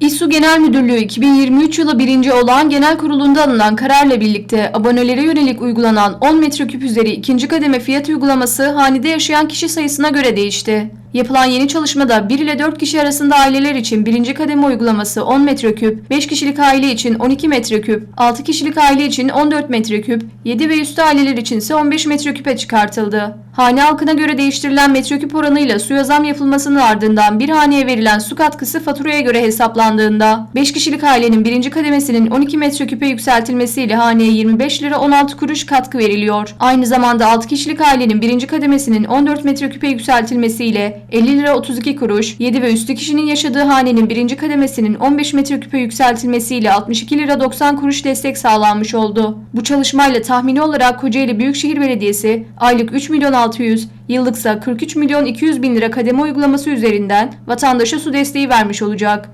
İSU Genel Müdürlüğü 2023 yılı birinci olan genel kurulunda alınan kararla birlikte abonelere yönelik uygulanan 10 metreküp üzeri ikinci kademe fiyat uygulaması hanede yaşayan kişi sayısına göre değişti. Yapılan yeni çalışmada 1 ile 4 kişi arasında aileler için birinci kademe uygulaması 10 metreküp, 5 kişilik aile için 12 metreküp, 6 kişilik aile için 14 metreküp, 7 ve üstü aileler için ise 15 metreküpe çıkartıldı. Hane halkına göre değiştirilen metreküp oranıyla suya zam yapılmasının ardından bir haneye verilen su katkısı faturaya göre hesaplandığında 5 kişilik ailenin birinci kademesinin 12 metreküpe yükseltilmesiyle haneye 25 lira 16 kuruş katkı veriliyor. Aynı zamanda 6 kişilik ailenin birinci kademesinin 14 metreküpe yükseltilmesiyle 50 lira 32 kuruş, 7 ve üstü kişinin yaşadığı hanenin birinci kademesinin 15 metreküpe yükseltilmesiyle 62 lira 90 kuruş destek sağlanmış oldu. Bu çalışmayla tahmini olarak Kocaeli Büyükşehir Belediyesi aylık 3 milyon 600, yıllıksa 43 milyon 200 bin lira kademe uygulaması üzerinden vatandaşa su desteği vermiş olacak.